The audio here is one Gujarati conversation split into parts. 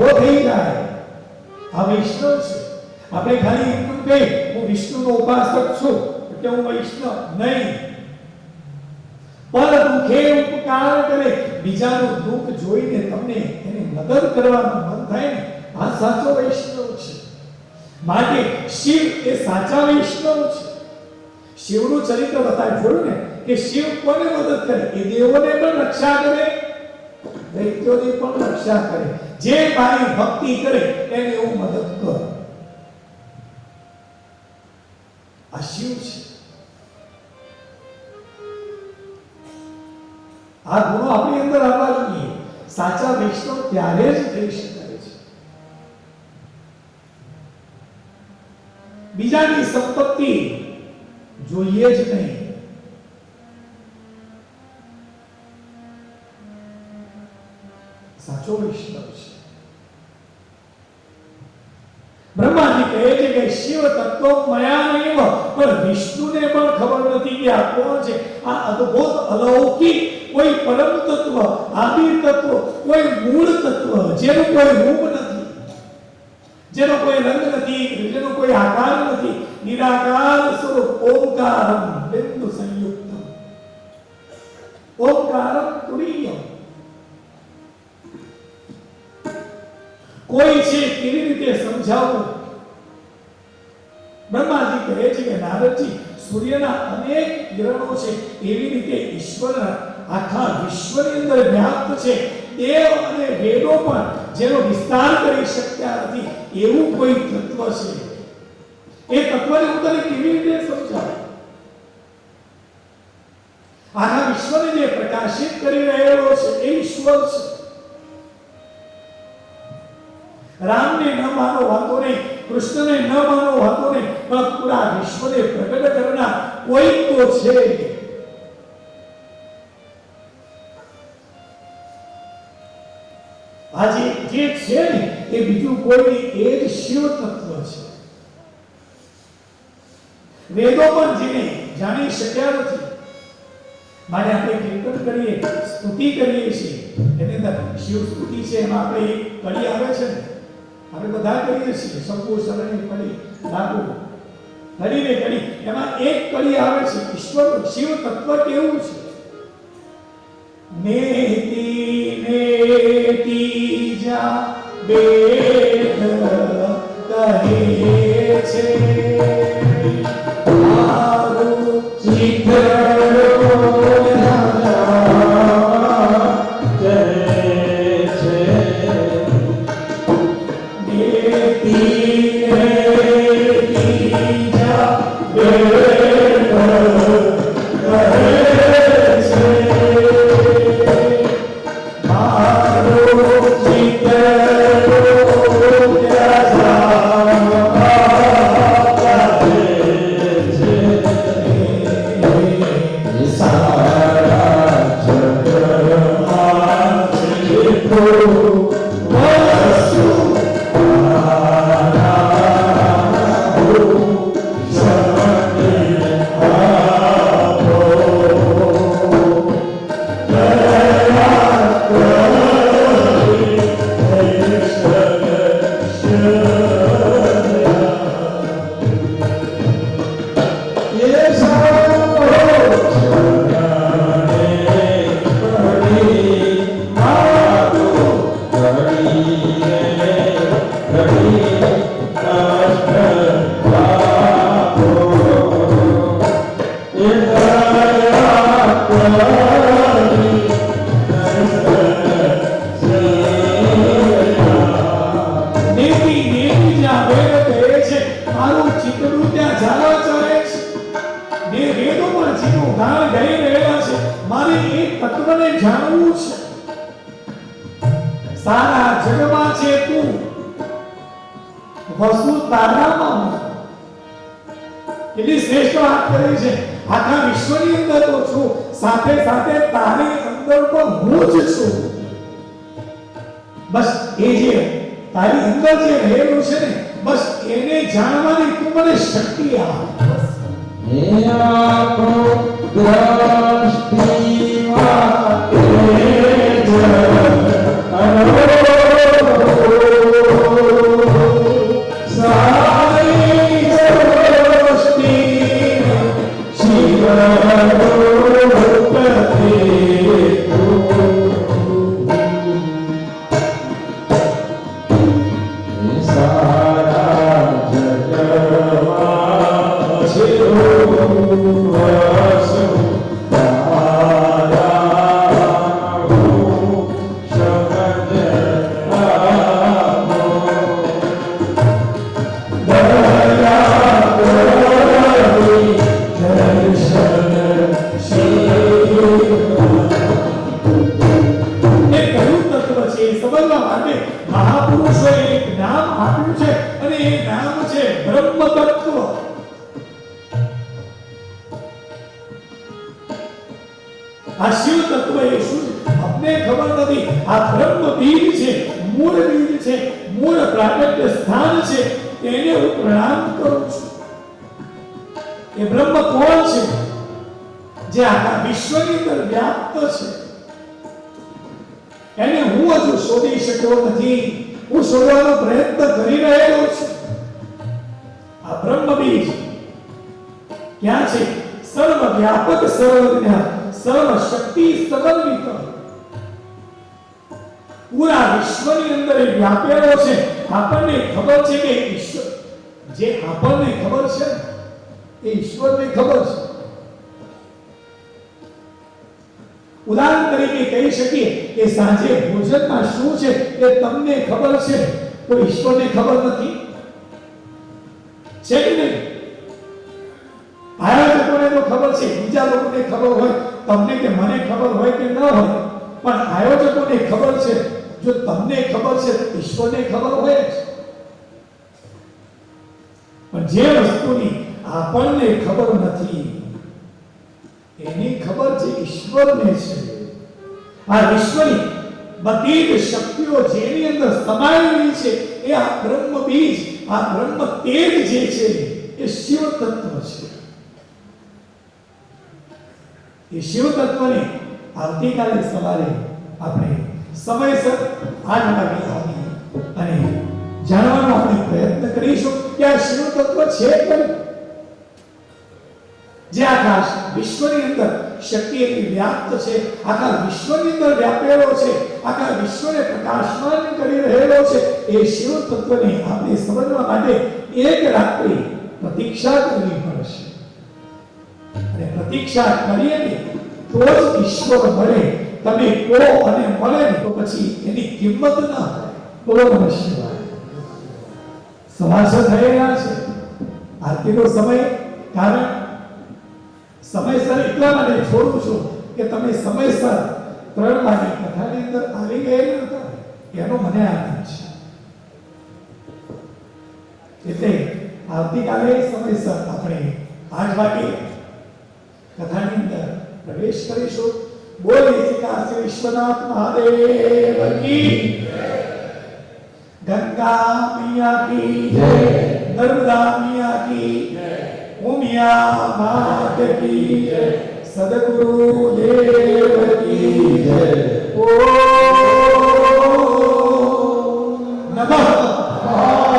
ઊભો થઈ જાય. આ વૈષ્ણવ છે. આપણે ખાલી એટલું કહી હું વિષ્ણુનો ઉપાસક છું, એટલે હું વૈષ્ણવ નહીં. પર દુઃખે ઉપકાર કરે, બીજાનું દુઃખ જોઈને તમને એની મદદ કરવાનું મન થાય ને, આ સાચો વૈષ્ણવ છે. માટે શિવ એ સાચા વૈષ્ણવ છે. શિવનું ચરિત્ર બતાવી જોયું ને, કે શિવ કોને મદદ કરે? એ દેવોને પણ રક્ષા કરે. દૈત્યોની પણ રક્ષા કરે. જે મારી ભક્તિ કરે, એને હું મદદ કર. આ શિવ છે. આ ગુણો આપણી અંદર આવવા જોઈએ. સાચા વૈષ્ણવ ત્યારે જ થઈ શકાય છે. બીજાની સંપત્તિ જોઈએ જ નહીં. રૂપ નથી. જેનો કોઈ રંગ નથી, જેનો કોઈ આકાર નથી, નિરાકાર સ્વરૂપ ઓમકારમ બિંદુ સંયુક્ત ઓમકારમ તુરીય કોઈ છે કેવી રીતે સમજાવવું? બ્રહ્માજી કહે છે કે નારદજી, સૂર્યના અનેક કિરણો છે એવી રીતે ઈશ્વર આખા વિશ્વની અંદર વ્યાપ્ત છે, દેવ અને વેદો પણ જેનો વિસ્તાર કરી શક્યા નથી, એવું કોઈ તત્વ છે. એ તત્વને હું કેવી રીતે સમજાવું? આખા વિશ્વને જે પ્રકાશિત કરી રહેલો છે, એ ઈશ્વર છે. રામને ન માનો વાતો નહીં, કૃષ્ણને ન માનો વાતો નહીં, પણ પૂરા વિશ્વને પ્રગટ કરનાર કોઈ તો છે. છે ને, એ બીજું કોઈ એ જ શિવ તત્વ છે. વેદો પણ જેને જાણી શક્યા નથી. મારે આપણે કીર્તન કરીએ, સ્તુતિ કરીએ છીએ. એની અંદર શિવ સ્તુતિ છે, એમાં આપણે એક કડી આવે છે ને, આપણે બધા કરીએ છીએ. શંકુ, શરણી, કડી લાગુ કડી ને કડી, એમાં એક કડી આવે છે ઈશ્વર શિવ તત્વ કેવું છે? નેતિ નેતિ જા કહે છે મારું બસ એ જે તારી અંદર જે રહેલું છે ને, બસ એને જાણવાની તું મને શક્તિ આપ. સારી એ બ્રહ્મ કોણ છે? જે આખા વિશ્વની અંદર વ્યાપ્ત છે. એને હું હજુ શોધી શક્યો નથી. હું શોધવાનો પ્રયત્ન કરી રહ્યો છું. આ બ્રહ્મ બીજ ક્યાં છે? સર્વ વ્યાપક, સર્વ જ્ઞાન, સર્વ શક્તિ સમન્વિત. પૂરા વિશ્વની અંદર એ વ્યાપેલો છે. આપણને ખબર છે કે ઈશ્વર જે આપણને ખબર છે ઈશ્વરને ખબર છે. ઉદાહરણ તરીકે કહી શકીએ કે સાંજે ભોજનમાં શું છે એ તમને ખબર છે તો ઈશ્વરને ખબર નથી. છે કે નહીં? આયોજકોને તો ખબર છે, બીજા લોકોને ખબર હોય, તમને કે મને ખબર હોય કે ન હોય, પણ આયોજકોને ખબર છે, જો તમને ખબર છે ઈશ્વરને ખબર હોય જ. પણ જે વસ્તુની આપણને ખબર નથી. એની ખબર જે ઈશ્વરને છે. આ વિશ્વની બધી જ શક્તિઓ જેની અંદર સમાયેલી છે, એ આ બ્રહ્મ બીજ, આ બ્રહ્મ તેજ જે છે, એ શિવ તત્વ છે. એ શિવ તત્વને આવતીકાલે સવારે આપણે સમયસર વાગે આવીએ અને જાણવાનો આપણે પ્રયત્ન કરીશું કે આ શિવ તત્વ છે કયું જે આકાશ વિશ્વની અંદર શક્તિ એની વ્યાપ્ત છે. આખા વિશ્વની અંદર વ્યાપેલો છે. આખા વિશ્વને પ્રકાશમાન કરી રહેલો છે. એ શિવ તત્વને આપણે સમજવા માટે એક રાત્રિ પ્રતીક્ષા કરવી પડશે. અને પ્રતીક્ષા કરીએ ને તો જ ઈશ્વર મળે. તમે કહો અને મળે ને તો પછી એની કિંમત ના હોય. બોલો નમઃ શિવાય સમાસર થયેલા છે. આરતીનો સમય કારણ સમયસર એટલા માટે છોડું છું કે તમે સમયસર ત્રણ વાગે કથાની અંદર આવી ગયેલા હતા. એનો મને આનંદ છે. એટલે આવતીકાલે સમયસર આપણે આઠ વાગે કથાની અંદર પ્રવેશ કરીશું. બોલે શ્રી વિશ્વનાથ મહાદેવ કી ગંગા મિયા કી જય. નર્મદા મિયા કી જય. ઉમિયા માત કી જય સદગુરુ દેવ નમઃ.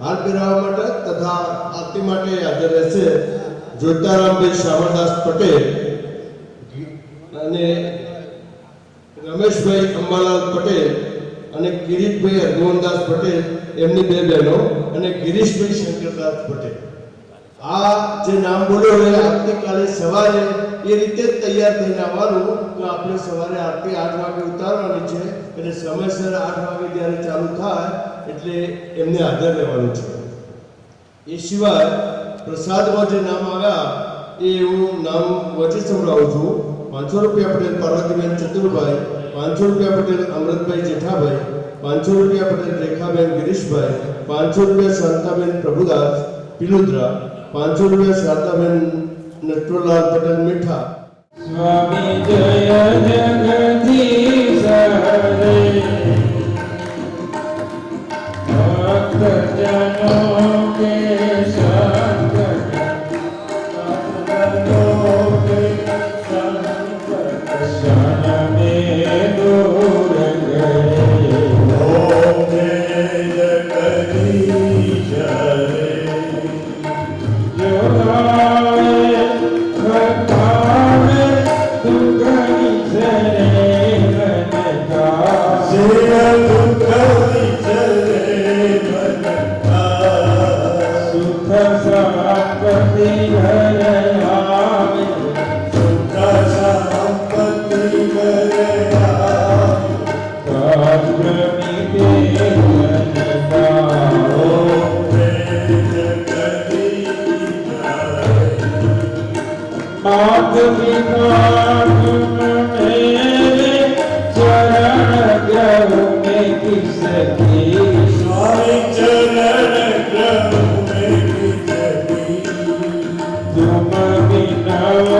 હાથ પહેરાવવા માટે તથા આરતી માટે હાજર રહેશે જોતારામભાઈ શ્યામદાસ પટેલ અને રમેશભાઈ અંબાલાલ પટેલ અને કિરીટભાઈ હરગોવનદાસ પટેલ, એમની બે બહેનો અને ગિરીશભાઈ શંકરદાસ પટેલ. આ જે નામ બોલ્યો હોય આવતીકાલે સવારે એ રીતે જ તૈયાર થઈને આવવાનું તો આપણે સવારે આરતી આઠ વાગે ઉતારવાની છે એટલે સમયસર આઠ વાગે જ્યારે ચાલુ થાય એટલે એમને હાજર રહેવાનું છે. એ સિવાય પ્રસાદમાં જે નામ આવ્યા, એ હું નામ વચ્ચે સંભળાવું છું. પાંચસો રૂપિયા પટેલ પાર્વતીબેન ચતુરભાઈ, પાંચસો રૂપિયા પટેલ, અમૃતભાઈ જેઠાભાઈ, પાંચસો રૂપિયા પટેલ, રેખાબેન ગિરીશભાઈ, પાંચસો રૂપિયા શાંતાબેન પ્રભુદાસ, પિલુદ્રા, પાંચસો રૂપિયા શાંતાબેન નટવરલાલ પટેલ મીઠા. સ્વામી જય જગદીશ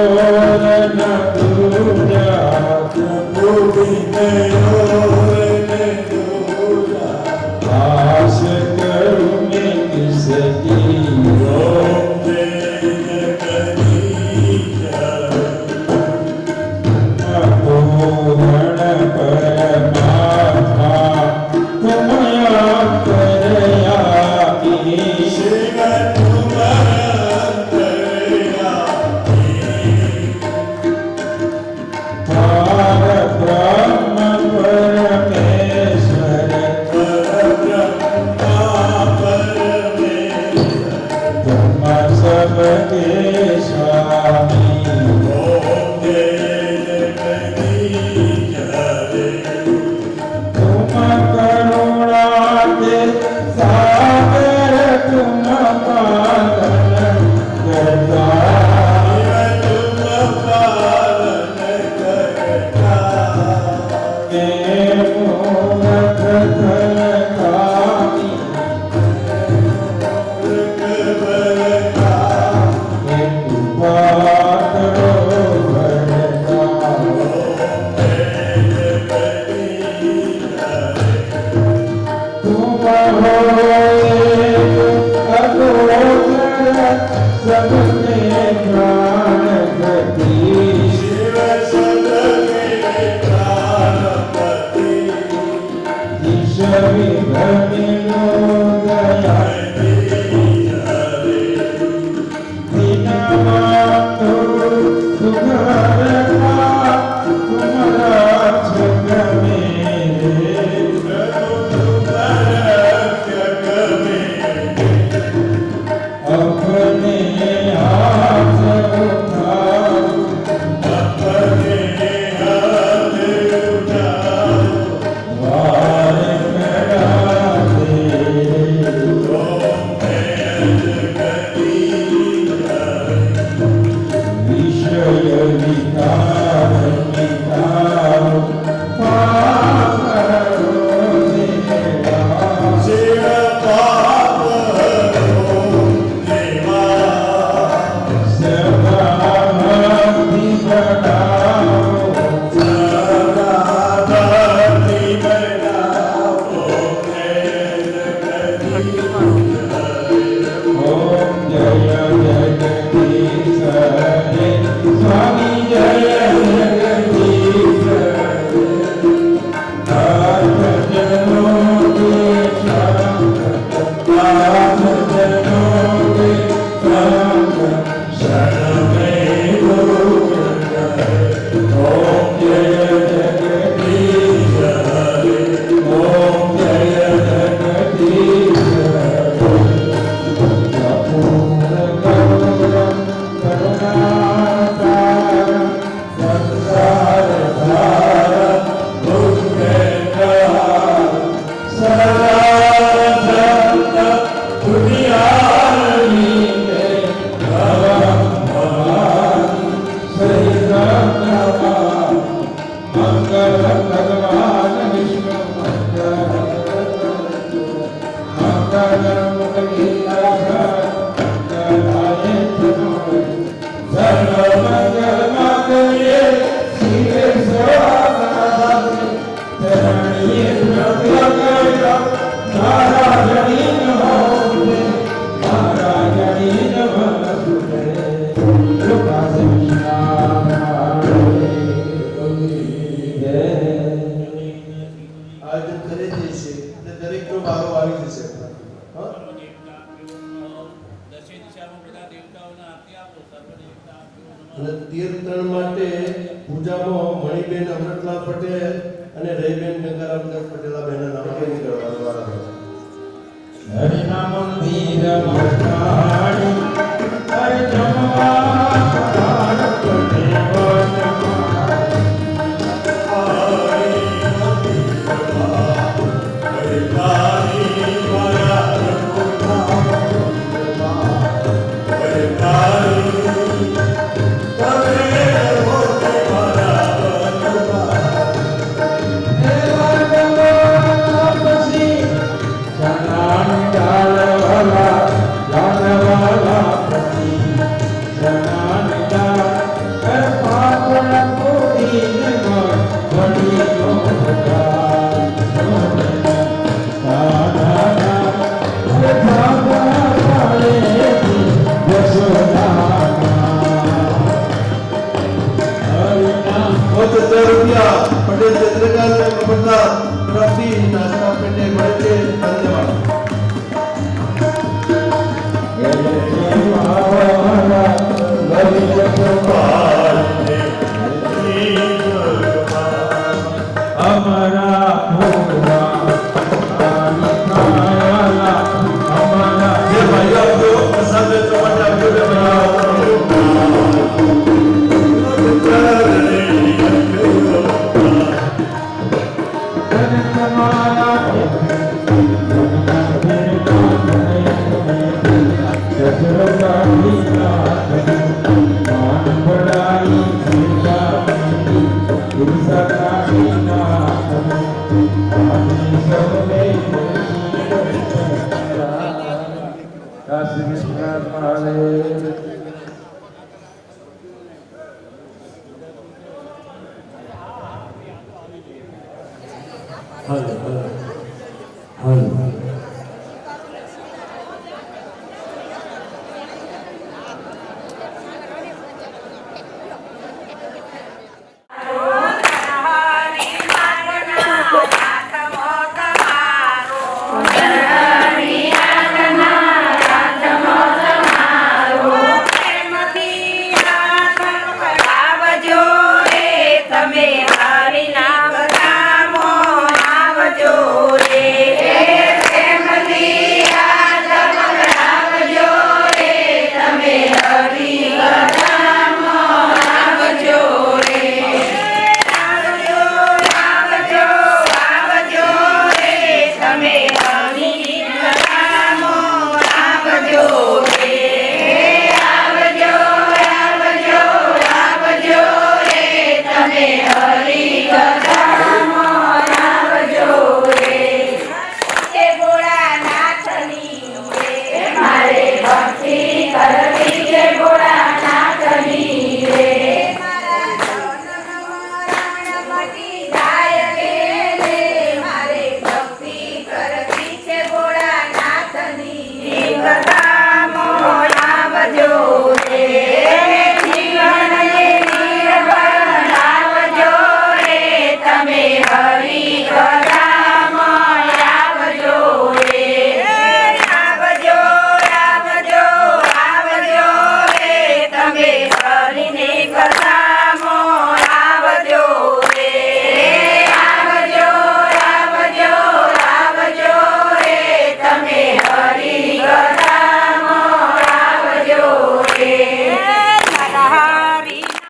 Allah. દરેકનો વારો આવી જશે. અને તીર્થણ માટે પૂજામાં મણિબેન અમૃતલાલ પટેલ અને રહીબેન ગંગારામદાસ પટેલા બહેના નામ કેમ કરવાનું હરિનામ મંદિર મહારાણી with love. ਪਾਲੇ